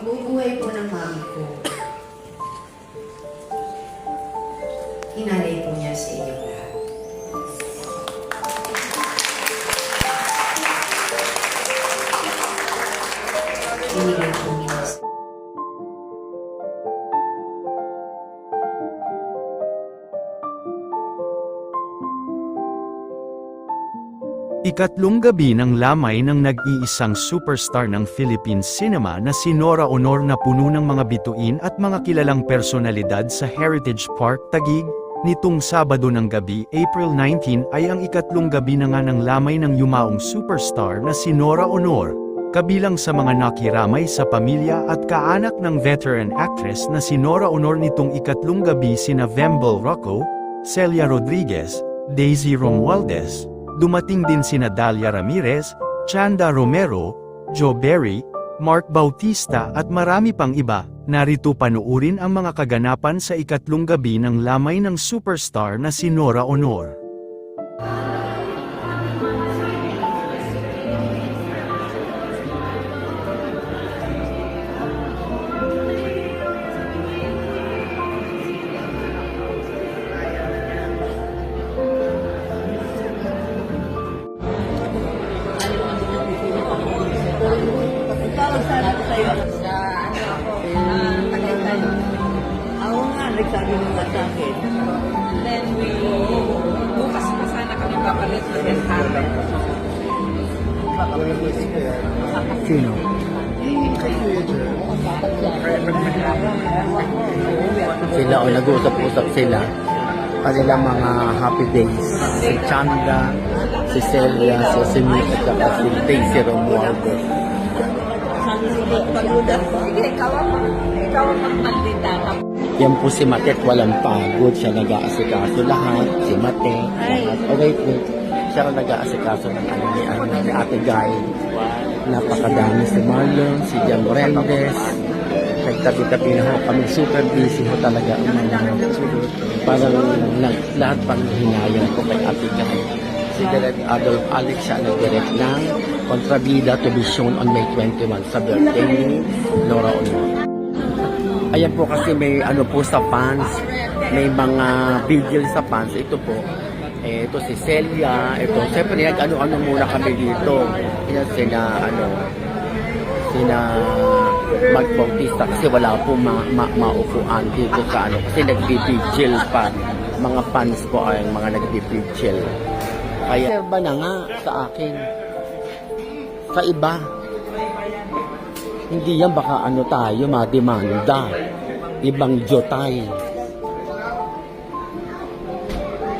Ang Ikatlong gabi ng lamay ng nag-iisang superstar ng Philippine cinema na si Nora Honor na puno ng mga bituin at mga kilalang personalidad sa Heritage Park, Taguig. Nitong Sabado ng gabi, April 19 ay ang ikatlong gabi na nga ng lamay ng yumaong superstar na si Nora Honor. Kabilang sa mga nakiramay sa pamilya at kaanak ng veteran actress na si Nora Honor nitong ikatlong gabi sina Vembel Rocco, Celia Rodriguez, Daisy Romualdez, Dumating din sina Dalia Ramirez, Chanda Romero, Joe Berry, Mark Bautista at marami pang iba. Narito panuurin ang mga kaganapan sa ikatlong gabi ng lamay ng superstar na si Nora Honor. Nagsabi mo nga sa akin. Then we, bukas pa sana kami papalit sa Del Carmen. Sino? Sila o nag-uusap-usap sila. Kanilang mga happy days. Si Chanda, si Celia, si Simit, at saka si Daisy Romualdo. Sabi sige, paluda. Sige, ikaw ang, ikaw ang magmandita. Yan po si Matet, walang pagod. Siya nag-aasikaso lahat. Si Mate, lahat. Oh, wait, wait. Siya ang nag-aasikaso ng ano ni, ano, ni Ate Guy. Napakadami si Marlon, si Jan Rendes. Nagtabi-tabi na ho kami. Super busy ho talaga. ang mga Parang nag, lahat pang hinayang ko kay Ate Guy. Si Direct Adolf Alex siya nag-direct ng Contrabida to be shown on May 21 sa birthday ni Nora Honor. Ayan po kasi may ano po sa fans, may mga vigil sa fans. Ito po, eh, ito si Celia, ito, siyempre nag-ano-ano muna kami dito. Yan sina, ano, sina Mark Bautista kasi wala po ma ma dito sa ano, kasi nag-vigil pa. Mga fans po ay mga nag-vigil. Kaya, ba na nga sa akin? Sa iba, hindi yan baka ano tayo, mademanda. Ibang jotay.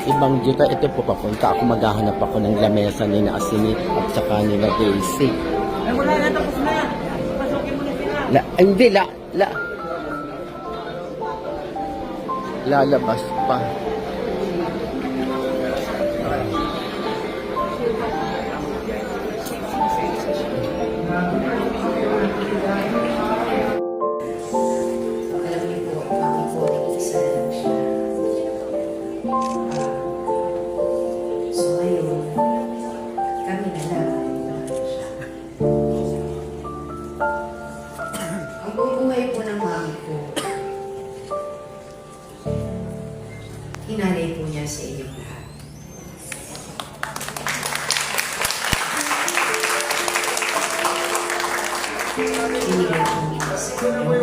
Ibang jotay. Ito po papunta ako, maghahanap ako ng lamesa ni na Asinit at saka ni na Daisy. Ay, wala na, tapos na. Pasukin mo na sila. La, hindi, la, la. Lalabas pa. Binigay po niya sa inyo.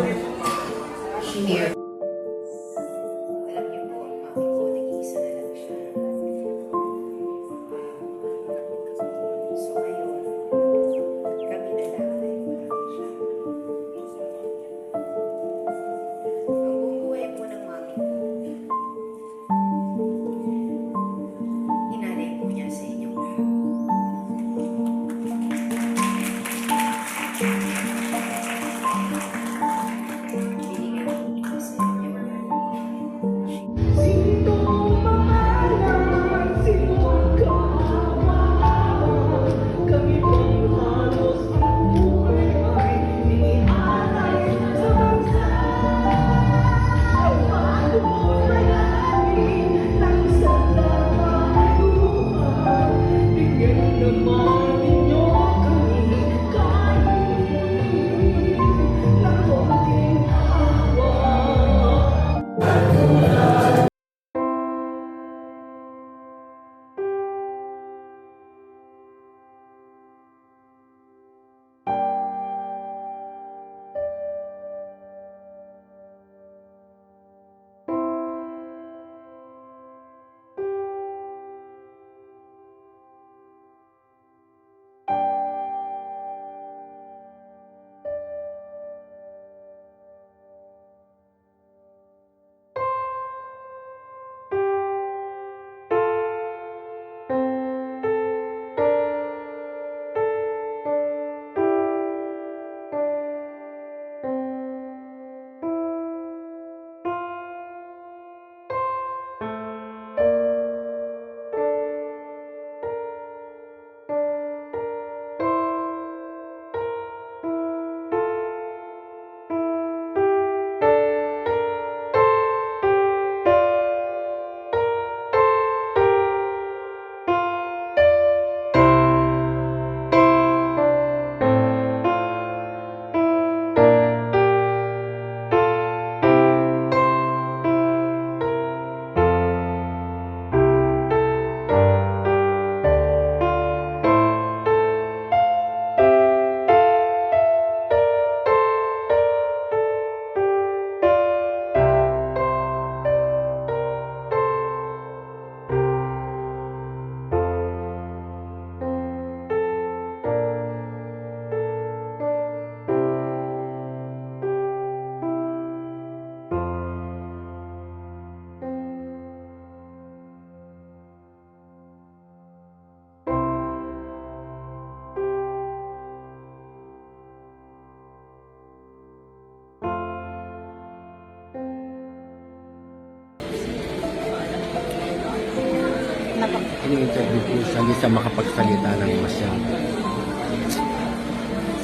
Ini-interview ko siya, hindi siya makapagsalita ng masyado.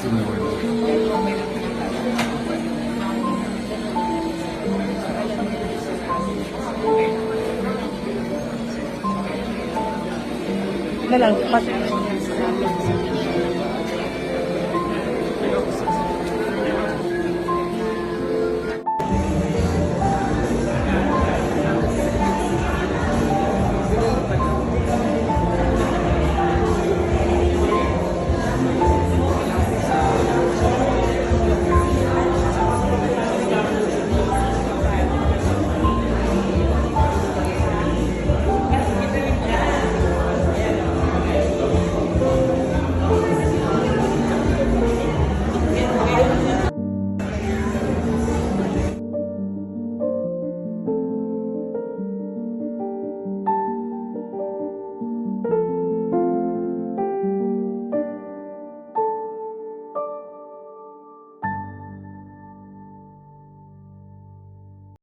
Si Nora. Na lang, pas-